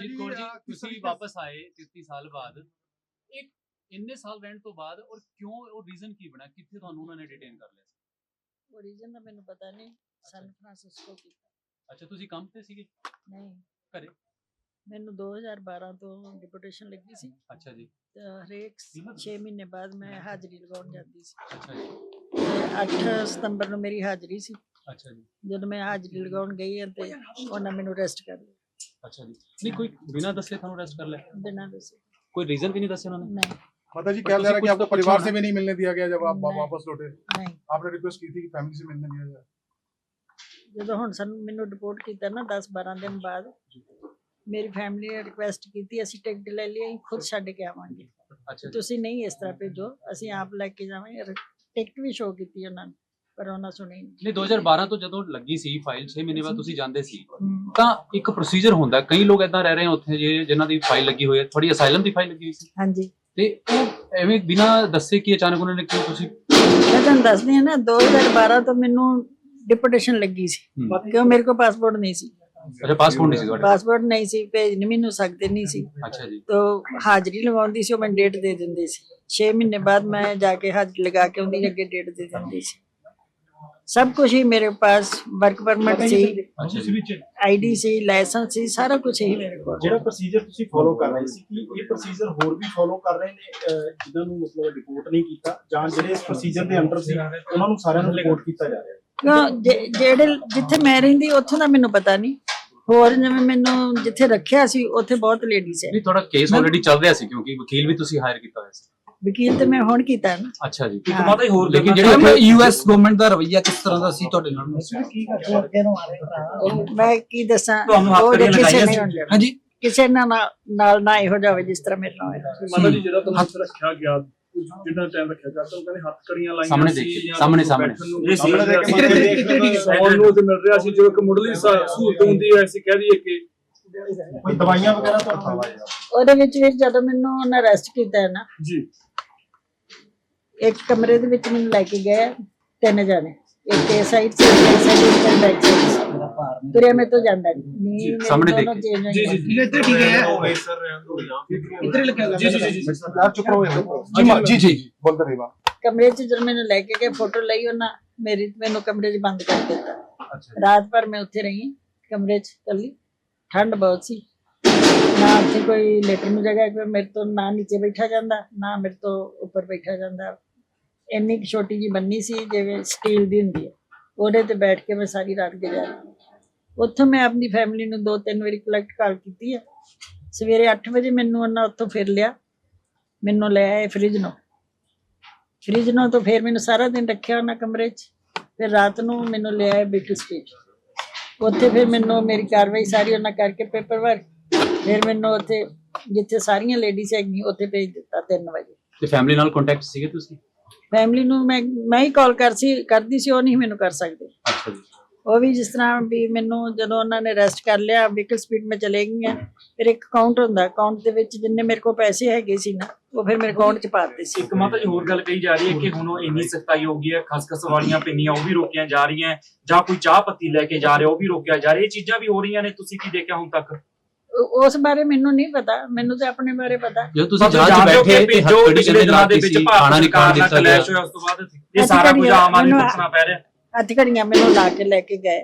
ਹਰਜੀਤ ਕੌਰ ਜੀ ਤੁਸੀਂ ਵਾਪਸ ਆਏ 33 ਸਾਲ ਬਾਅਦ। ਇੱਕ ਇੰਨੇ ਸਾਲ ਰਹਿਣ ਤੋਂ ਬਾਅਦ ਔਰ ਕਿਉਂ ਉਹ ਰੀਜ਼ਨ ਕੀ ਬਣਾ? ਕਿੱਥੇ ਤੁਹਾਨੂੰ ਉਹਨਾਂ ਨੇ ਡਿਟੇਨ ਕਰ ਲਿਆ ਸੀ? ਓਰੀਜਨ ਦਾ ਮੈਨੂੰ ਪਤਾ ਨਹੀਂ। ਸਨ ਫਰਾਂਸਿਸਕੋ ਕੀਤਾ। ਅੱਛਾ ਤੁਸੀਂ ਕੰਮ ਤੇ ਸੀਗੇ? ਨਹੀਂ। ਘਰੇ? ਮੈਨੂੰ 2012 ਤੋਂ ਡਿਪੂਟੇਸ਼ਨ ਲੱਗੀ ਸੀ। ਅੱਛਾ ਜੀ। ਹਰੇਕ 6 ਮਹੀਨੇ ਬਾਅਦ ਮੈਂ ਹਾਜ਼ਰੀ ਲਗਾਉਣ ਜਾਂਦੀ ਸੀ। ਅੱਛਾ ਜੀ। ਤੇ 8 ਸਤੰਬਰ ਨੂੰ ਮੇਰੀ ਹਾਜ਼ਰੀ ਸੀ। ਅੱਛਾ ਜੀ। ਜਦੋਂ ਮੈਂ ਹਾਜ਼ਰੀ ਲਗਾਉਣ ਗਈ ਤੇ ਉਹਨਾਂ ਮੈਨੂੰ ਅਰੈਸਟ ਕਰ ਲਿਆ। ਅੱਛਾ ਜੀ ਨਹੀਂ ਕੋਈ ਬਿਨਾਂ ਦੱਸੇ ਤੁਹਾਨੂੰ ਅਰੈਸਟ ਕਰ ਲਿਆ ਬਿਨਾਂ ਦੱਸੇ ਕੋਈ ਰੀਜ਼ਨ ਵੀ ਨਹੀਂ ਦੱਸਿਆ ਉਹਨਾਂ ਨੇ नहीं माता जी पर क्या तुसी जा रहा है कि कुछ आपको तो परिवार पूछो से ना। भी नहीं मिलने दिया गया जब आप वा- नहीं। वापस लौटे नहीं आपने रिक्वेस्ट की थी कि फैमिली से मिलने दिया जाए ਜਦੋਂ ਹੁਣ ਸਾਨੂੰ ਮੈਨੂੰ ਰਿਪੋਰਟ ਕੀਤਾ ਨਾ 10 12 ਦਿਨ ਬਾਅਦ ਮੇਰੀ ਫੈਮਿਲੀ ਨੇ ਰਿਕੁਐਸਟ ਕੀਤੀ ਅਸੀਂ ਟਿਕਟ ਲੈ ਲਈ ਅਸੀਂ ਖੁਦ ਛੱਡ ਕੇ ਆਵਾਂਗੇ ਅੱਛਾ ਜੀ ਤੁਸੀਂ ਨਹੀਂ ਇਸ ਤਰ੍ਹਾਂ ਭੇਜੋ ਅਸੀਂ ਆਪ ਲੈ ਕੇ ਜਾਵਾਂਗੇ ਰ- ਟਿਕਟ ਵੀ ਸ਼ੋਅ ਕੀਤੀ ਉਹਨਾਂ ਨੇ ਪਰ ਉਹਨਾਂ ਸੁਣੀ ਨਹੀਂ ਨਹੀਂ 2012 ਤੋਂ ਜਦੋਂ ਲੱਗੀ ਸੀ ਫਾਈਲ 6 ਮਹੀਨੇ ਬਾਅਦ ਤੁਸੀਂ ਜਾਂਦੇ ਸੀ ਤਾਂ ਇੱਕ ਪ੍ਰੋਸੀਜਰ ਹੁੰਦਾ ਕਈ ਲੋਕ ਇਦਾਂ ਰਹਿ ਰਹੇ ਆ ਉੱਥੇ ਜੇ ਜਿਨ੍ਹਾਂ ਦੀ ਫਾਈਲ ਲੱਗੀ ਹੋਈ ਹੈ ਥੋੜੀ ਅਸਾਈਲਮ ਦੀ ਫਾਈਲ ਲੱਗੀ ਹੋਈ ਸੀ। ਹਾਂਜੀ। ਤੇ ਉਹ ਐਵੇਂ ਬਿਨਾਂ ਦੱਸੇ ਕਿ ਅਚਾਨਕ ਉਹਨਾਂ ਨੇ ਕਿਉਂ ਤੁਸੀਂ ਮੈਂ ਤੁਹਾਨੂੰ ਦੱਸਦੀ ਹਾਂ ਨਾ 2012 ਤੋਂ ਮੈਨੂੰ ਡਿਪੂਟੇਸ਼ਨ ਲੱਗੀ ਸੀ ਕਿਉਂ ਮੇਰੇ ਕੋਲ ਪਾਸਪੋਰਟ ਨਹੀਂ ਸੀ। ਅੱਛਾ ਪਾਸਪੋਰਟ ਨਹੀਂ ਸੀ ਤੁਹਾਡਾ ਪਾਸਪੋਰਟ ਨਹੀਂ ਸੀ ਭੇਜ ਨਹੀਂ ਮੈਨੂੰ ਸਕਦੇ ਨਹੀਂ ਸੀ। ਅੱਛਾ ਜੀ। ਤੋ ਹਾਜ਼ਰੀ ਲਗਾਉਂਦੀ ਸੀ ਉਹ ਮੈਨੂੰ ਡੇਟ ਦੇ ਦਿੰਦੇ ਸੀ। 6 ਮਹੀਨੇ ਬਾਅਦ ਮੈਂ ਜਾ ਕੇ ਹਾਜ਼ਰੀ ਲਗਾ ਕੇ ਉਹਦੀ ਅੱਗੇ ਡੇਟ ਦੇ ਦਿੰਦੀ ਸੀ। ਸਭ ਕੁਝ ਹੀ ਮੇਰੇ ਪਾਸ ਵਰਕ ਪਰਮਿਟ ਸੀ ਅੱਛਾ ਜੀ ਆਈਡੀ ਸੀ ਲਾਇਸੈਂਸ ਸੀ ਸਾਰਾ ਕੁਝ ਹੀ ਮੇਰੇ ਕੋਲ ਜਿਹੜਾ ਪ੍ਰੋਸੀਜਰ ਤੁਸੀਂ ਫੋਲੋ ਕਰ ਰਹੇ ਸੀ ਕਿ ਇਹ ਪ੍ਰੋਸੀਜਰ ਹੋਰ ਵੀ ਫੋਲੋ ਕਰ ਰਹੇ ਨੇ ਅਹ, ਜਿਨ੍ਹਾਂ ਨੂੰ ਮਤਲਬ ਰਿਪੋਰਟ ਨਹੀਂ ਕੀਤਾ ਜਾਂ ਜਿਹੜੇ ਇਸ ਪ੍ਰੋਸੀਜਰ ਦੇ ਅੰਡਰ ਸੀ ਉਹਨਾਂ ਨੂੰ ਸਾਰਿਆਂ ਨੂੰ ਰਿਪੋਰਟ ਕੀਤਾ ਜਾ ਰਿਹਾ। ਹੈ ਕਿਉਂ ਜੇ- ਜਿਹੜੇ ਜਿੱਥੇ ਮੈਂ ਰਹਿੰਦੀ ਉੱਥੋਂ ਦਾ ਮੈਨੂੰ ਪਤਾ ਨਹੀਂ। ਹੋਰ ਜਿਵੇਂ ਮੈਨੂੰ ਜਿੱਥੇ ਰੱਖਿਆ ਸੀ ਉੱਥੇ ਬਹੁਤ ਲੇਡੀਜ਼ ਹੈ। ਨਹੀਂ ਤੁਹਾਡਾ ਕੇਸ ਆਲਰੇਡੀ ਚੱਲ ਰਿਹਾ ਸੀ ਕਿਉਂਕਿ ਵਕੀਲ ਵੀ ਤੁਸੀਂ ਹਾਇਰ ਕੀਤਾ ਹੋਇਆ ਸੀ। ਵਕੀਲ ਤੇ ਮੈਂ ਹੁਣ ਕੀਤਾ ਨਾ। ਅੱਛਾ ਜੀ ਹਾਂ। ਮਾਤਾ ਜੀ ਹੋਰ ਲੇਕਿਨ ਜਿਹੜੀ ਯੂਐਸ ਗਵਰਨਮੈਂਟ ਦਾ ਰਵੱਈਆ ਕਿਸ ਤਰ੍ਹਾਂ ਦਾ ਸੀ ਤੁਹਾਡੇ ਨਾਲ? ਉਹ ਮੈਂ ਕੀ ਦੱਸਾਂ ਤੁਹਾਨੂੰ ਹੱਥ ਉਹ ਕਿਸੇ ਨੇ। ਹਾਂਜੀ। ਕਿਸੇ ਨਾਲ ਨਾ- ਨਾਲ ਨਾ ਇਹੋ ਜਾਵੇ ਜਿਸ ਤਰ੍ਹਾਂ ਮੇਰੇ ਨਾਲ ਹੋਇਆ। ਮਤਲਬ ਜੀ ਜਿਹੜਾ ਤੁਹਾਨੂੰ ਹੱਥ ਰੱਖਿਆ ਗਿਆ ਜਿੰਨਾ ਟਾਈਮ ਰੱਖਿਆ ਗਿਆ ਤੁਹਾਨੂੰ ਕਹਿੰਦੇ ਹੱਥ ਕੜੀਆਂ ਲਾਈਆਂ ਸਾਹਮਣੇ ਜਾਂ ਸਾਹਮਣੇ- ਸਾਹਮਣੇ। ਸਾਹਮਣੇ ਦੇਖ ਕੇ ਦੇਖ ਕੇ ਦੇਖ ਕੇ ਦੇਖ ਕੇ ਸੌਣ ਨੂੰ ਤੇ ਮਿਲ ਰਿਹਾ ਸੀ ਜੋ ਇੱਕ ਮੁੱਢਲੀ ਸਹੂਲਤ ਹੁੰਦੀ ਹੈ ਅਸੀਂ ਕਹਿ ਦਈਏ ਕਿ ਕੋਈ ਦਵਾਈਆਂ ਵਗੈਰਾ ਤੁਹਾਨੂੰ ਉਹਦੇ ਵਿੱਚ ਵੀ ਜਦੋਂ ਮੈਨੂੰ ਉਹਨਾਂ ਅਰੈਸਟ ਕੀਤਾ ਹੈ ਨਾ ਜੀ। ਇੱਕ ਕਮਰੇ ਦੇ ਵਿੱਚ ਮੈਨੂੰ ਲੈ ਕੇ ਗਏ ਤਿੰਨ ਜਣੇ। ਇੱਕ ਇਸ ਸਾਈਡ ਸੇ ਸਾਈਡ ਤੇ ਬੈਕ ਸਾਈਡ ਤੁਰਿਆ ਮੈਂ ਤਾਂ ਜਾਂਦਾ ਨਹੀਂ ਸਾਹਮਣੇ ਦੇਖ। ਜੀ ਜੀ ਠੀਕ ਹੈ। ਇੱਧਰ ਲੱਗਿਆ ਜੀ ਜੀ ਜੀ ਸਰਦਾਰ ਚੁੱਪ ਰਹੋ ਜੀ ਜੀ ਜੀ। ਬੋਲਦੇ ਰਹੀ ਬਾ ਕਮਰੇ 'ਚ ਜਦ ਮੈਨੂੰ ਲੈ ਕੇ ਗਏ ਫੋਟੋ ਲਈ ਉਹਨਾਂ ਮੇਰੀ ਮੈਨੂੰ ਕਮਰੇ 'ਚ ਬੰਦ ਕਰ ਦਿੱਤਾ। ਰਾਤ ਭਰ ਮੈਂ ਉੱਥੇ ਰਹੀ ਕਮਰੇ 'ਚ ਕੱਲੀ ਠੰਡ ਬਹੁਤ ਸੀ। ਨਾ ਉੱਥੇ ਕੋਈ ਲੈਟਰ ਨੂੰ ਜਗ੍ਹਾ ਕੋਈ ਮੇਰੇ ਤੋਂ ਨਾ ਨੀਚੇ ਬੈਠਾ ਜਾਂਦਾ ਨਾ ਮੇਰੇ ਤੋਂ ਉੱਪਰ ਬੈਠਾ ਜਾਂਦਾ। ਇੰਨੀ ਕੁ ਛੋਟੀ ਜੀ ਬੰਨੀ ਸੀ, ਜਿਵੇਂ ਸਟੀਲ ਦੀ ਹੁੰਦੀ ਹੈ। ਉਹਦੇ ਤੇ ਬੈਠ ਕੇ ਮੈਂ ਸਾਰੀ ਰਾਤ ਗੁਜ਼ਾਰੀ। ਉੱਥੋਂ ਮੈਂ ਆਪਣੀ ਫੈਮਿਲੀ ਨੂੰ ਦੋ ਤਿੰਨ ਵਾਰੀ ਕਲੈਕਟ ਕਾਲ ਕੀਤੀ ਹੈ ਸਵੇਰੇ 8 ਵਜੇ ਮੈਨੂੰ ਉਹਨਾਂ ਉੱਥੋਂ ਫਿਰ ਲਿਆ। ਮੈਨੂੰ ਲੈ ਆਏ ਫ੍ਰਿਜ ਨੂੰ ਫ੍ਰਿਜ ਨੂੰ ਤਾਂ ਫਿਰ ਮੈਨੂੰ ਸਾਰਾ ਦਿਨ ਰੱਖਿਆ ਉਹਨਾਂ ਕਮਰੇ 'ਚ। ਫਿਰ ਰਾਤ ਨੂੰ ਮੈਨੂੰ ਲੈ ਆਏ ਬਿਕਲ ਸਟੇਜ ਉੱਥੇ ਫਿਰ ਮੈਨੂੰ ਮੇਰੀ ਕਾਰਵਾਈ ਸਾਰੀ ਉਹਨਾਂ ਕਰਕੇ ਪੇਪਰ ਵਰਕ ਫਿਰ ਮੈਨੂੰ ਉੱਥੇ, ਜਿੱਥੇ ਸਾਰੀਆਂ ਲੇਡੀਜ਼ ਹੈਗੀਆਂ, ਉੱਥੇ ਭੇਜ ਦਿੱਤਾ 3 ਵਜੇ। ਤੇ ਫੈਮਿਲੀ ਨਾਲ ਕੰਟੈਕਟ ਸੀਗੇ ਤੁਸੀਂ? ਫੈਮਿਲੀ ਨੂੰ ਮੈਂ ਮੈਂ ਹੀ ਕਾਲ ਕਰ ਸੀ ਕਰਦੀ ਸੀ ਉਹ ਨਹੀਂ ਮੈਨੂੰ ਕਰ ਸਕਦੇ। ਅੱਛਾ ਜੀ। ਉਹ ਵੀ ਜਿਸ ਤਰ੍ਹਾਂ ਵੀ ਮੈਨੂੰ ਜਦੋਂ ਉਹਨਾਂ ਨੇ ਅਰੈਸਟ ਕਰ ਲਿਆ ਵਹੀਕਲ ਸਪੀਡ ਮੈਂ ਚਲੇ ਗਈਆਂ ਫਿਰ ਇੱਕ ਅਕਾਊਂਟ ਹੁੰਦਾ ਅਕਾਊਂਟ ਦੇ ਵਿੱਚ ਜਿੰਨੇ ਮੇਰੇ ਕੋਲ ਪੈਸੇ ਹੈਗੇ ਸੀ ਨਾ ਉਹ ਫਿਰ ਮੇਰੇ ਅਕਾਊਂਟ 'ਚ ਪਾ ਦਿੱਤੇ ਸੀ। ਇੱਕ ਮਾਤਾ ਜੀ ਹੋਰ ਗੱਲ ਕਹੀ ਜਾ ਰਹੀ ਹੈ ਕਿ ਹੁਣ ਉਹ ਇੰਨੀ ਸਖਤਾਈ ਹੋ ਗਈ ਹੈ ਖਸਖਸ ਵਾਲੀਆਂ ਪਿੰਨੀਆਂ ਉਹ ਵੀ ਰੋਕੀਆਂ ਜਾ ਰਹੀਆਂ ਜਾਂ ਕੋਈ ਚਾਹ ਪੱਤੀ ਲੈ ਕੇ ਜਾ ਰਿਹਾ ਉਹ ਵੀ ਰੋਕਿਆ ਜਾ ਰਿਹਾ ਇਹ ਚੀਜ਼ਾਂ ਵੀ ਹੋ ਰਹੀਆਂ ਨੇ ਤੁਸੀਂ ਕੀ ਦੇਖਿਆ ਹੁਣ ਤੱਕ? ਉਸ ਬਾਰੇ ਮੈਨੂੰ ਨਹੀਂ ਪਤਾ। ਮੈਨੂੰ ਤੇ ਆਪਣੇ ਬਾਰੇ ਪਤਾ। ਜਦੋਂ ਤੁਸੀਂ ਜਹਾਜ਼ ਬੈਠੇ ਤੇ ਹੱਥਕੜੀ ਕਿਹਦੇ ਨਾਲ ਦੇ ਵਿੱਚ ਖਾਣਾ ਨਹੀਂ ਦਿੱਤਾ ਗਿਆ। ਹੋਇਆ ਉਸ ਤੋਂ ਬਾਅਦ ਇਹ ਸਾਰਾ ਕੁਝ ਆਮ ਆਦਮੀ ਨੂੰ ਦੱਸਣਾ ਪੈ ਰਿਹਾ। ਹੱਥਕੜੀਆਂ ਮੈਨੂੰ ਲਾ ਕੇ ਲੈ ਕੇ ਗਏ।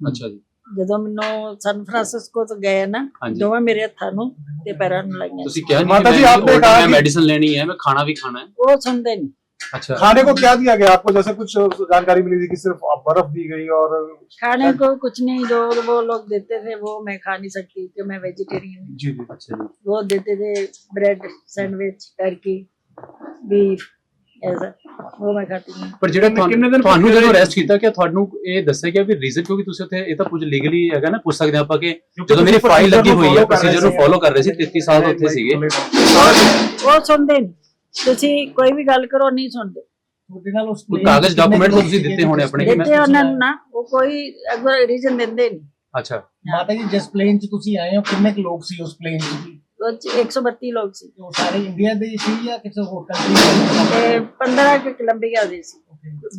ਅੱਛਾ ਜੀ। ਜਦੋਂ ਮੈਨੂੰ ਸਨ ਫਰਾਂਸਿਸਕੋ ਤੋਂ ਗਏ ਨਾ ਦੋਵੇਂ ਮੇਰੇ ਹੱਥਾਂ ਨੂੰ ਤੇ ਪੈਰਾਂ ਨੂੰ ਲਾਈਆਂ। ਤੁਸੀਂ ਕਿਹਾ ਨਹੀਂ ਮਾਤਾ ਮੈਡੀਸਨ ਲੈਣੀ ਹੈ ਮੈਂ ਖਾਣਾ ਵੀ ਖਾਣਾ ਹੈ। ਉਹ ਸੁਣਦੇ ਨਹੀਂ अच्छा खाने को क्या दिया गया आपको जैसे कुछ जानकारी मिली थी कि सिर्फ बर्फ दी गई और खाने को कुछ नहीं जो वो लोग देते थे वो मैं खा नहीं सकती कि मैं वेजिटेरियन हूँ जी जी अच्छा जी वो देते थे ब्रेड सैंडविच टर्की बीफ ऐसा वो मैं खाती हूँ ਪਰ ਜਿਹੜਾ ਕਿੰਨੇ ਤੁਹਾਨੂੰ ਦਿਨ ਤੁਹਾਨੂੰ ਭੁੱਖੇ ਜਦੋਂ ਰਹੇ? ਅਰੈਸਟ ਕੀਤਾ ਕਿ ਤੁਹਾਨੂੰ ਇਹ ਦੱਸਿਆ ਗਿਆ ਵੀ ਰੀਜ਼ਨ ਕਿਉਂਕਿ ਤੁਸੀਂ ਉੱਥੇ ਇਹ ਤਾਂ ਕੁਝ ਲੀਗਲੀ ਹੈਗਾ ਨਾ ਪੁੱਛ ਸਕਦੇ ਹਾਂ ਆਪਾਂ ਕਿ ਜਦੋਂ ਮੇਰੀ ਫਾਈਲ ਲੱਗੀ ਹੋਈ ਹੈ ਪ੍ਰੋਸੀਜਰ ਨੂੰ ਫੋਲੋ ਕਰ ਰਹੇ ਸੀ 33 ਸਾਲ ਤੋਂ ਉੱਥੇ ਸੀਗੇ वो सुनते नहीं ਤੁਸੀਂ ਕੋਈ ਵੀ ਗੱਲ ਕਰੋ ਨਹੀਂ ਸੁਣਦੇ। ਕੋਈ ਕਾਗਜ਼ ਡਾਕੂਮੈਂਟ ਤੁਸੀਂ ਦਿੱਤੇ ਹੋਣੇ ਆਪਣੇ ਕਿ ਮੈਂ ਦਿੱਤੇ ਉਹਨਾਂ ਨੂੰ ਨਾ ਉਹ ਕੋਈ ਅਗਰ ਰੀਜ਼ਨ ਦਿੰਦੇ ਨਹੀਂ। ਅੱਛਾ। ਮਾਤਾ ਜੀ ਜਿਸ ਪਲੇਨ 'ਚ ਤੁਸੀਂ ਆਏ ਹੋ ਕਿੰਨੇ ਕੁ ਲੋਕ ਸੀ ਉਸ ਪਲੇਨ 'ਚ? ਉਹ 'ਚ 132 ਲੋਕ ਸੀ। ਉਹ ਸਾਰੇ ਇੰਡੀਆ ਦੇ ਸੀ ਜਾਂ ਕਿਸੇ ਹੋਰ ਕੰਟਰੀ ਤੇ 15 ਕਿ ਕੋਲੰਬੀਆ ਦੇ ਸੀ।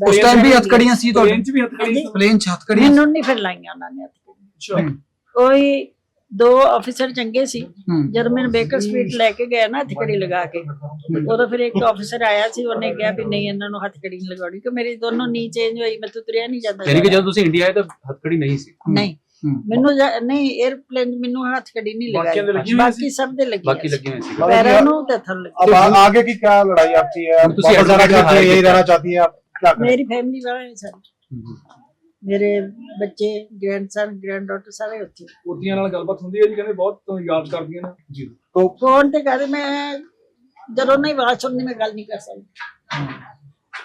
ਉਸ ਟਾਈਮ ਵੀ ਹੱਥਕੜੀਆਂ ਸੀ ਤੁਹਾਡੇ? ਟ੍ਰੇਨ 'ਚ ਵੀ ਹੱਥ ਕੜੀ ਪਲੇਨ 'ਚ ਹੱਥਕੜੀਆਂ ਮੈਨੂੰ ਨਹੀਂ ਫਿਰ ਲਾਈਆਂ ਉਹਨਾਂ ਨੇ ਕੋਈ ਦੋ ਅਫੀਸਰ ਚੰਗੇ ਸੀ ਜਰਮਨ ਬੇਕਰ ਸਟਰੀਟ ਲੈ ਕੇ ਗਏ ਨਾ ਹੱਥਕੜੀ ਲਗਾ ਕੇ। ਉਦੋਂ ਫਿਰ ਇੱਕ ਅਫੀਸਰ ਆਇਆ ਸੀ ਉਹਨੇ ਕਿਹਾ ਵੀ ਨਹੀਂ ਇਹਨਾਂ ਨੂੰ ਹੱਥਕੜੀ ਨਹੀਂ ਲਗਾਉਣੀ ਕਿ ਮੇਰੀ ਦੋਨੋਂ ਨੀ ਚੇਂਜ ਹੋਈ ਮੈਂ ਤੁਰਿਆ ਨਹੀਂ ਜਾਂਦਾ ਯਾਨੀ ਕਿ ਜਦੋਂ ਤੁਸੀਂ ਇੰਡੀਆ ਆਏ ਤਾਂ ਹੱਥਕੜੀ ਨਹੀਂ ਸੀ। ਨਹੀਂ। ਮੈਨੂੰ ਨਹੀਂ 에ਅਰਪਲੇਨ ਮੈਨੂੰ ਹੱਥਕੜੀ ਨਹੀਂ ਲਗਾਈ। ਬਾਕੀ ਸਭ ਦੇ ਲੱਗੀ ਬਾਕੀ ਲੱਗੀ ਹੋਈ ਸੀ। ਪੈਰਾਂ ਨੂੰ ਤੇ ਥੱਲੇ। ਅਬ ਆਗੇ ਕੀ ਕੀ ਲੜਾਈ ਆਪਕੀ ਹੈ? ਤੁਸੀਂ ਐਸਾ ਰਹਿਣਾ ਚਾਹਤੀ ਹੈ ਆਪ ਕੀ ਮੇਰੀ ਫੈਮਿਲੀ ਵਾਲੇ ਸਾਰੇ। ਮੇਰੇ ਬੱਚੇ ਗ੍ਰੈਂਡਸਨ ਗ੍ਰੈਂਡਡਾਟਰ ਸਾਰੇ ਉੱਥੇ। ਉਹਦੀਆਂ ਨਾਲ ਗੱਲਬਾਤ ਹੁੰਦੀ ਹੈ ਜੀ ਕਹਿੰਦੇ ਬਹੁਤ ਤੁਹਾਨੂੰ ਯਾਦ ਕਰਦੀਆਂ ਨੇ। तो ਫੋਨ ਤੇ ਕਰ ਮੈਂ ਜਦੋਂ ਨਹੀਂ ਆਵਾਜ਼ ਸੁਣਨੀ ਮੈਂ ਗੱਲ ਨਹੀਂ ਕਰ ਸਕਦੀ।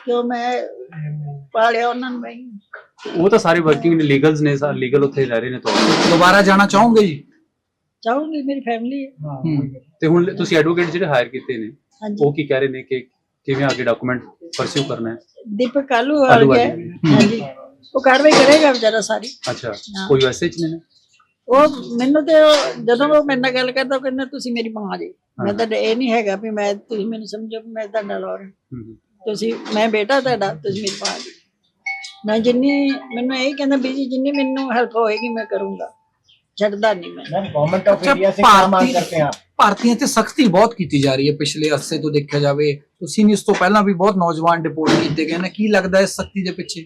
ਕਿਉਂ ਮੈਂ ਪਾਲਿਆ ਉਹਨਾਂ ਨੂੰ ਮੈਂ। ਉਹ ਤਾਂ ਸਾਰੇ ਵਰਕਿੰਗ ਲੀਗਲਸ ਨੇ ਸਾਰੇ ਲੀਗਲ ਉੱਥੇ ਰਹਿ ਰਹੇ ਨੇ ਤੁਹਾਡੇ ਦੁਬਾਰਾ ਜਾਣਾ ਚਾਹੋਗੇ ਜੀ? ਚਾਹੂੰਗੀ ਮੇਰੀ ਫੈਮਿਲੀ ਹੈ। ਤੇ ਹੁਣ ਤੁਸੀਂ ਐਡਵੋਕੇਟ ਜਿਹੜੇ ਹਾਇਰ ਕੀਤੇ ਨੇ ਉਹ ਕੀ ਕਹਿ ਰਹੇ ਨੇ ਕਿ ਕਿਵੇਂ ਅੱਗੇ ਡਾਕੂਮੈਂਟ ਪਰਸਿਊ ਕਰਨਾ ਹੈ? ਦੀਪਕ ਕਾਲੂ ਆ ਗਿਆ। ਹਾਂਜੀ। ਉਹ ਕਾਰਵਾਈ ਕਰੇਗਾ ਵਿਚਾਰਾ ਸਾਰੀ ਅੱਛਾ ਹਾਂ। ਕੋਈ ਵੈਸੇ ਚ ਨੇ ਉਹ ਮੈਨੂੰ ਤੇ ਉਹ- ਜਦੋਂ ਉਹ ਮੇਰੇ ਨਾਲ ਗੱਲ ਕਰਦਾ ਉਹ ਕਹਿੰਦਾ ਤੁਸੀਂ ਮੇਰੀ ਮਾਂ ਜੀ ਮੈਂ ਤਾਂ ਇਹ ਨਹੀਂ ਹੈਗਾ ਵੀ ਮੈਂ ਤੁਸੀਂ ਮੈਨੂੰ ਸਮਝੋ ਵੀ ਮੈਂ ਤੁਹਾਡਾ ਲੋਰ ਤੁਸੀਂ ਮੈਂ ਬੇਟਾ ਤੁਹਾਡਾ ਤੁਸੀਂ ਮੇਰੀ ਮਾਂ ਜੀ ਮੈਂ ਜਿੰਨੀ ਮੈਨੂੰ ਇਹ ਕਹਿੰਦਾ ਬੀਜੀ ਜਿੰਨੀ ਮੈਨੂੰ ਹੈਲਪ ਹੋਏਗੀ ਮੈਂ ਕਰੂੰਗਾ ਛੱਡਦਾ ਨਹੀਂ ਮੈਂ ਗਵਰਨਮੈਂਟ ਆਫ ਇੰਡੀਆ ਸੇ क्या मांग करते हैं ਭਾਰਤੀਆਂ ਤੇ ਸਖਤੀ ਬਹੁਤ ਕੀਤੀ ਜਾ ਰਹੀ ਹੈ ਪਿਛਲੇ ਅਰਸੇ ਤੋਂ ਦੇਖਿਆ ਜਾਵੇ ਤੁਸੀਂ ਨਹੀਂ ਇਸ ਤੋਂ ਪਹਿਲਾਂ ਵੀ ਬਹੁਤ ਨੌਜਵਾਨ ਡਿਪੋਰਟ ਕੀਤੇ ਗਏ ਨੇ ਕੀ ਲੱਗਦਾ ਹੈ ਇਸ ਸਖਤੀ ਦੇ ਪਿੱਛੇ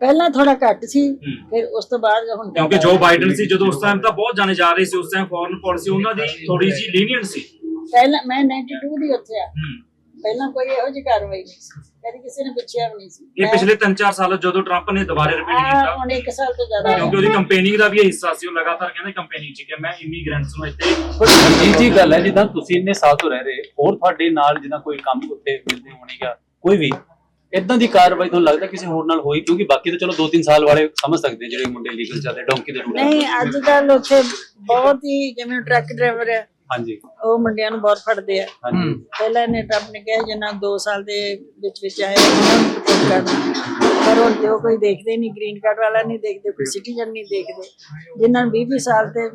ਪਹਿਲਾਂ ਥੋੜਾ ਘੱਟ ਸੀ। ਫਿਰ ਉਸ ਤੋਂ ਬਾਅਦ ਹੁਣ ਕਿਉਂਕਿ ਜੋ ਬਾਈਡਨ ਸੀ ਜਦੋਂ ਉਸ ਟਾਈਮ ਤਾਂ ਬਹੁਤ ਜਾਣੇ ਜਾ ਰਹੇ ਸੀ ਉਸ ਟਾਈਮ ਫੋਰਨ ਪਾਲਿਸੀ ਉਹਨਾਂ ਦੀ ਥੋੜੀ ਜੀ ਲੀਨੀਅੰਟ ਸੀ। ਪਹਿਲਾਂ ਮੈਂ 92 ਦੀ ਉੱਥੇ ਆ। ਪਹਿਲਾਂ ਕੋਈ ਇਹੋ ਜਿਹੀ ਕਾਰਵਾਈ ਨਹੀਂ ਸੀ। ਕਦੀ ਕਿਸੇ ਨੇ ਪੁੱਛਿਆ ਵੀ ਨਹੀਂ ਸੀ। ਇਹ ਪਿਛਲੇ 3-4 ਸਾਲ ਜਦੋਂ ਟਰੰਪ ਨੇ ਦੁਬਾਰੇ ਰਿਪੀਟ ਕੀਤਾ। ਹੁਣ ਇੱਕ ਸਾਲ ਤੋਂ ਜ਼ਿਆਦਾ ਕਿਉਂਕਿ ਉਹਦੀ ਕੰਪੇਨਿੰਗ ਦਾ ਵੀ ਇਹ ਹਿੱਸਾ ਸੀ ਉਹ ਲਗਾਤਾਰ ਕਹਿੰਦੇ ਕੰਪੇਨਿੰਗ ਚ ਕਿ ਮੈਂ ਇਮੀਗ੍ਰੈਂਟਸ ਨੂੰ ਇੱਥੇ ਜੀ ਜੀ ਗੱਲ ਹੈ ਜਿੱਦਾਂ ਤੁਸੀਂ ਇੰਨੇ ਸਾਲ ਤੋਂ ਰਹਿ ਰਹੇ ਹੋਰ ਤੁਹਾਡੇ ਨਾਲ ਜਿੱਦਾਂ ਕੋਈ ਕੰਮ ਉੱਤੇ ਮਿਲਦੇ ਹੋਣੇ ਜਾਂ ਕੋਈ ਵੀ ਇਦਾਂ ਦੀ ਕਾਰਵਾਈ ਤੁਹਾਨੂੰ ਲੱਗਦਾ ਕਿਸੇ ਹੋਰ ਨਾਲ ਹੋਈ? ਕਿਉਂਕਿ ਬਾਕੀ ਤਾਂ ਚਲੋ 2-3 ਸਾਲ ਵਾਲੇ ਸਮਝ ਸਕਦੇ ਜਿਹੜੇ ਮੁੰਡੇ ਲੀਗਲ ਚੱਲਦੇ ਡੌਂਕੀ ਦੇ ਰੂਟ ਨਹੀਂ ਅੱਜ ਕੱਲ ਉੱਥੇ ਬਹੁਤ ਹੀ ਜਿਵੇਂ ਟਰੱਕ ਡਰਾਈਵਰ ਹੈ ਹਾਂਜੀ। ਉਹ ਮੁੰਡਿਆਂ ਨੂੰ ਬਹੁਤ ਫੜਦੇ ਆ। ਹਾਂਜੀ। ਪਹਿਲਾਂ ਇਹਨੇ ਟਰੰਪ ਨੇ ਕਿਹਾ ਜਿੰਨਾ 2 ਸਾਲ ਦੇ ਵਿੱਚ ਵਿੱਚ ਆਏ ਉਹਨਾਂ ਨੂੰ ਰਿਪੋਰਟ ਕਰਨਾ। ਪਰ ਹੁਣ ਤੇ ਉਹ ਕੋਈ ਦੇਖਦੇ ਨਹੀਂ ਗ੍ਰੀਨ ਕਾਰਡ ਵਾਲਾ ਨਹੀਂ ਦੇਖਦੇ ਕੋਈ ਸਿਟੀਜ਼ਨ ਨਹੀਂ ਦੇਖਦੇ। ਜਿਨ੍ਹਾਂ ਨੂੰ 20 ਸਾਲ ਤੇ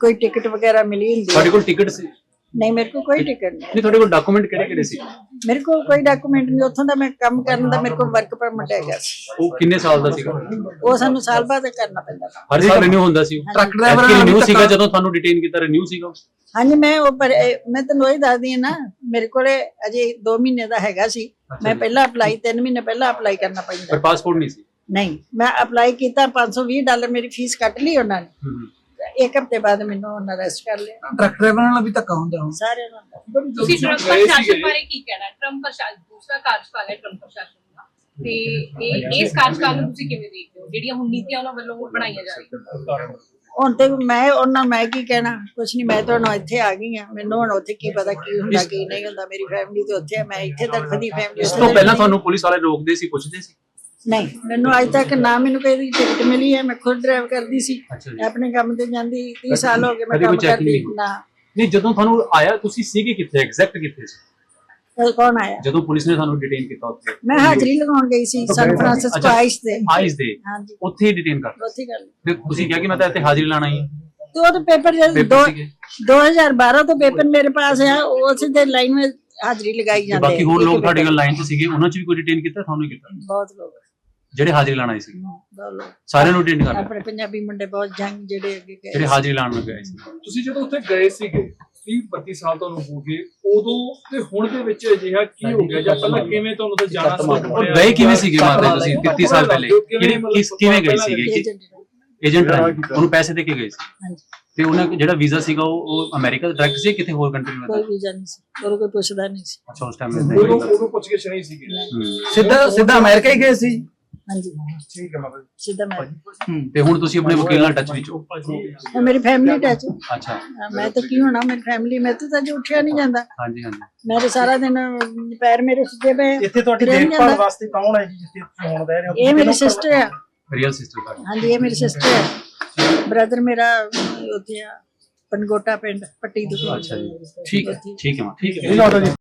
ਕੋਈ ਟਿਕਟ ਵਗੈਰਾ ਮਿਲੀ ਹੁੰਦੀ ਤੁਹਾਡੇ। ਕੋਲ ਟਿਕਟ ਸੀ? ਨਹੀਂ ਮੇਰੇ ਕੋਲ ਕੋਈ ਟਿਕਟ ਨਹੀਂ ਨਹੀਂ ਤੁਹਾਡੇ ਕੋਲ ਡਾਕੂਮੈਂਟ ਕਿਹੜੇ ਕਿਹੜੇ ਸੀ? ਮੇਰੇ ਕੋਲ ਕੋਈ ਡਾਕੂਮੈਂਟ ਨਹੀਂ ਉੱਥੋਂ ਦਾ ਮੈਂ ਕੰਮ ਕਰਨ ਦਾ ਮੇਰੇ ਕੋਲ ਵਰਕ ਪਰਮਿਟ ਹੈਗਾ ਸੀ। ਉਹ ਕਿੰਨੇ ਸਾਲ ਦਾ ਸੀਗਾ? ਉਹ ਸਾਨੂੰ ਸਾਲ ਬਾਅਦ ਕਰਨਾ ਪੈਂਦਾ ਸੀ। ਹਰ ਸਾਲ ਰਿਨਿਊ ਹੁੰਦਾ ਸੀ ਟਰੱਕ ਡਰਾਈਵਰ ਰਿਨਿਊ ਸੀਗਾ ਜਦੋਂ ਤੁਹਾਨੂੰ ਡਿਟੇਨ ਕੀਤਾ ਰਿਨਿਊ ਸੀਗਾ ਉਹ? ਹਾਂਜੀ ਮੈਂ ਉਹ ਪਰ ਇਹ- ਮੈਂ ਤੈਨੂੰ ਉਹੀ ਦੱਸਦੀ ਹਾਂ ਨਾ ਮੇਰੇ ਕੋਲੇ ਅਜੇ 2 ਮਹੀਨੇ ਦਾ ਹੈਗਾ ਸੀ। ਮੈਂ ਪਹਿਲਾਂ ਅਪਲਾਈ 3 ਮਹੀਨੇ ਪਹਿਲਾਂ ਅਪਲਾਈ ਕਰਨਾ ਪਰ ਪੈਂਦਾ ਪਾਸਪੋਰਟ ਨਹੀਂ ਸੀ? ਨਹੀਂ ਮੈਂ ਅਪਲਾਈ ਕੀਤਾ 520 ਡਾਲਰ ਮੇਰੀ ਫੀਸ ਕੱਟ ਲਈ ਉਹਨਾਂ ਨੇ। ਹੂੰ, ਹੂੰ। ਇੱਕ ਹਫ਼ਤੇ ਬਾਅਦ ਮੈਨੂੰ ਉਹਨਾਂ ਅਰੈਸਟ ਕਰ ਲਿਆ। ਟਰੱਕ ਡਰਾਈਵਰਾਂ ਨਾਲ ਵੀ ਧੱਕਾ ਹੁੰਦਾ ਹੁਣ। ਸਾਰੇ ਨੂੰ ਤੁਸੀਂ ਟਰੰਪ। ਪ੍ਰਸ਼ਾਸਨ ਬਾਰੇ ਕੀ ਕਹਿਣਾ? ਟਰੰਪ ਪ੍ਰਸ਼ਾਸਨ ਦੂਸਰਾ ਕਾਰਜਕਾਲ ਹੈ ਟਰੰਪ ਪ੍ਰਸ਼ਾਸਨ ਦਾ। ਤੇ ਇਹ ਇਸ ਕਾਰਜਕਾਲ ਨੂੰ ਤੁਸੀਂ ਕਿਵੇਂ ਦੇਖਦੇ ਹੋ? ਜਿਹੜੀਆਂ ਹੁਣ ਨੀਤੀਆਂ ਉਹਨਾਂ ਵੱਲੋਂ ਬਣਾਈਆਂ ਜਾ ਰਹੀਆਂ। ਹੁਣ ਤੇ ਮੈਂ ਉਹਨਾਂ ਮੈਂ ਕੀ ਕਹਿਣਾ? ਕੁਛ ਨਹੀਂ ਮੈਂ ਤੁਹਾਨੂੰ ਇੱਥੇ ਆ ਗਈ ਆ ਮੈਨੂੰ ਹੁਣ ਉੱਥੇ ਕੀ ਪਤਾ ਕੀ ਹੁੰਦਾ ਕੀ ਨਹੀਂ ਹੁੰਦਾ। ਮੇਰੀ ਫੈਮਿਲੀ ਤੇ ਉੱਥੇ ਆ। ਮੈਂ ਇੱਥੇ ਤੜਫਦੀ ਫੈਮਿਲੀ ਇਸ ਤੋਂ ਪਹਿਲਾਂ ਤੁਹਾਨੂੰ ਪੁਲਿਸ ਵਾਲੇ ਰੋਕਦੇ ਸੀ ਪੁੱਛਦੇ ਸੀ? ਨਹੀਂ ਮੈਨੂੰ ਅੱਜ ਤੱਕ ਨਾ ਮੈਨੂੰ ਕੋਈ ਟਿਕਟ ਮਿਲੀ ਹੈ ਮੈਂ ਖੁਦ ਡਰਾਈਵ ਕਰਦੀ ਸੀ। ਆਪਣੇ ਕੰਮ ਤੇ ਜਾਂਦੀ 30 ਸਾਲ ਹੋ ਗਏ ਮੈਂ ਕੰਮ ਕਰਦੀ? ਨਾ। ਨਹੀਂ ਜਦੋਂ ਤੁਹਾਨੂੰ ਆਇਆ ਤੁਸੀਂ ਸੀਗੇ ਕਿੱਥੇ? ਐਗਜ਼ੈਕਟ ਕਿੱਥੇ ਸੀ? ਕੌਣ ਆਇਆ? ਜਦੋਂ ਪੁਲਿਸ ਨੇ ਤੁਹਾਨੂੰ ਡਿਟੇਨ ਕੀਤਾ ਉੱਥੇ? ਮੈਂ ਹਾਜ਼ਰੀ ਲਗਾਉਣ ਗਈ ਸੀ ਸਨ ਫਰਾਂਸਿਸਕੋ। ਆਈਸ ਦੇ ਆਈਸ ਦੇ ਹਾਂਜੀ। ਉੱਥੇ ਹੀ ਡਿਟੇਨ ਕਰ ਉੱਥੇ ਗੱਲ ਫਿਰ ਤੁਸੀਂ ਕਿਹਾ ਕਿ ਮੈਂ ਤਾਂ ਇੱਥੇ ਹਾਜ਼ਰੀ ਲਾਣਾ ਹੀ। ਤੇ ਉਹ ਤਾਂ ਪੇਪਰ ਦੋ ਸੀਗੇ। 2012 ਤੋਂ ਪੇਪਰ ਮੇਰੇ ਪਾਸ ਹੈ ਉਸੇ ਦੇ ਲਾਈਨ ਵਿੱਚ ਹਾਜ਼ਰੀ ਲਗਾਈ ਜਾਂਦੇ ਬਾਕੀ ਹੋਰ ਲੋਕ ਤੁਹਾਡੇ ਨਾਲ ਲਾਈਨ 'ਚ ਸੀਗੇ ਉਹਨਾਂ 'ਚ ਵੀ ਕੋਈ ਡਿਟੇਨ ਕੀਤਾ ਤੁਹਾਨੂੰ ਕੀਤਾ? ਬਹੁਤ ਲੋਕ। ਜਿਹੜੇ ਹਾਜ਼ਰੀ ਲਾਣ ਆਏ ਸੀ। ਸਾਰਿਆਂ ਨੂੰ ਡਿਟੇਨ ਕਰ ਲਿਆ। ਆਪਣੇ ਪੰਜਾਬੀ ਮੁੰਡੇ ਬਹੁਤ ਜੰਗ ਜਿਹੜੇ ਅੱਗੇ ਗਏ ਜਿਹੜੇ ਹਾਜ਼ਰੀ ਲਾਣ ਲੱਗੇ ਆਏ ਸੀ। ਤੁਸੀਂ ਜਦੋਂ ਉੱਥੇ ਗਏ ਸੀਗੇ 30 32 ਸਾਲ ਤੁਹਾਨੂੰ ਹੋ ਗਏ ਉਦੋਂ ਤੇ ਹੁਣ ਦੇ ਵਿੱਚ ਅਜਿਹਾ ਕੀ ਹੋ ਗਿਆ? ਜਾਂ ਪਹਿਲਾਂ ਕਿਵੇਂ ਤੁਹਾਨੂੰ ਤਾਂ ਜਾਣਾ ਉਹ ਗਏ ਕਿਵੇਂ ਸੀਗੇ ਮਾਰਦੇ ਤੁਸੀਂ? 33 ਸਾਲ ਪਹਿਲੇ। ਕਿਹੜੇ ਕਿਸ ਕਿਵੇਂ ਗਏ ਸੀਗੇ? ਕਿ ਏਜੰਟ ਉਹਨੂੰ ਪੈਸੇ ਦੇ ਕੇ ਗਏ ਸੀ। ਹਾਂਜੀ। ਤੇ ਉਹਨਾਂ ਜਿਹੜਾ ਵੀਜ਼ਾ ਸੀਗਾ ਉਹ ਉਹ ਅਮਰੀਕਾ ਦਾ ਡਾਇਰੈਕਟ ਸੀ ਕਿਤੇ ਹੋਰ ਕੰਟਰੀ ਕੋਈ ਦਾ ਵੀਜ਼ਾ ਨਹੀਂ ਸੀ। ਉਹਨੂੰ ਕੋਈ ਪੁੱਛਦਾ ਨਹੀਂ ਸੀ। ਅੱਛਾ ਉਸ ਟਾਈਮ ਉਦੋਂ ਉਦੋਂ ਪੁੱਛ ਕੇ ਨਹੀਂ ਸੀਗੇ। ਸਿੱਧਾ ਸਿੱਧਾ ਅਮਰੀਕਾ ਹੀ ਗਏ ਸੀ। ਹਾਂਜੀ। ਤੇ ਹੁਣ ਤੁਸੀਂ ਆਪਣੇ ਵਕੀਲ ਨਾਲ ਟੱਚ ਵਿੱਚ ਹੋ? ਉਹ ਮੇਰੀ ਫੈਮਿਲੀ ਟੱਚ ਅੱਛਾ। ਮੈਂ ਤਾਂ ਕੀ ਹੋਣਾ ਮੇਰੀ ਫੈਮਿਲੀ ਮੈਂ ਤਾਂ ਅੱਜ ਉੱਠਿਆ ਨਹੀਂ ਜਾਂਦਾ। ਹਾਂਜੀ ਹਾਂਜੀ। ਮੈਂ ਤਾਂ ਸਾਰਾ ਦਿਨ ਪੈਰ ਮੇਰੇ ਸੁੱਜੇ ਪਏ ਇੱਥੇ ਤੁਹਾਡੀ ਤੁਰਿਆ ਨੀ ਵਾਸਤੇ ਕੌਣ ਹੈ ਜੀ ਜਿੱਥੇ ਤੁਸੀਂ ਹੁਣ ਰਹਿ ਰਹੇ ਹੋ? ਇਹ ਮੇਰੀ ਸਿਸਟਰ ਆ। ਰੀਅਲ ਸਿਸਟਰ ਦਾ ਹਾਂਜੀ ਇਹ ਮੇਰੀ ਸਿਸਟਰ ਆ। ਬ੍ਰਦਰ ਮੇਰਾ ਉੱਥੇ ਆ ਪਨਗੋਟਾ ਪਿੰਡ ਪੱਟੀ ਦੁਕਾਨ। ਅੱਛਾ ਜੀ। ਠੀਕ ਹੈ ਠੀਕ ਹੈ ਮੈਮ ਠੀਕ ਹੈ। ਜੀ।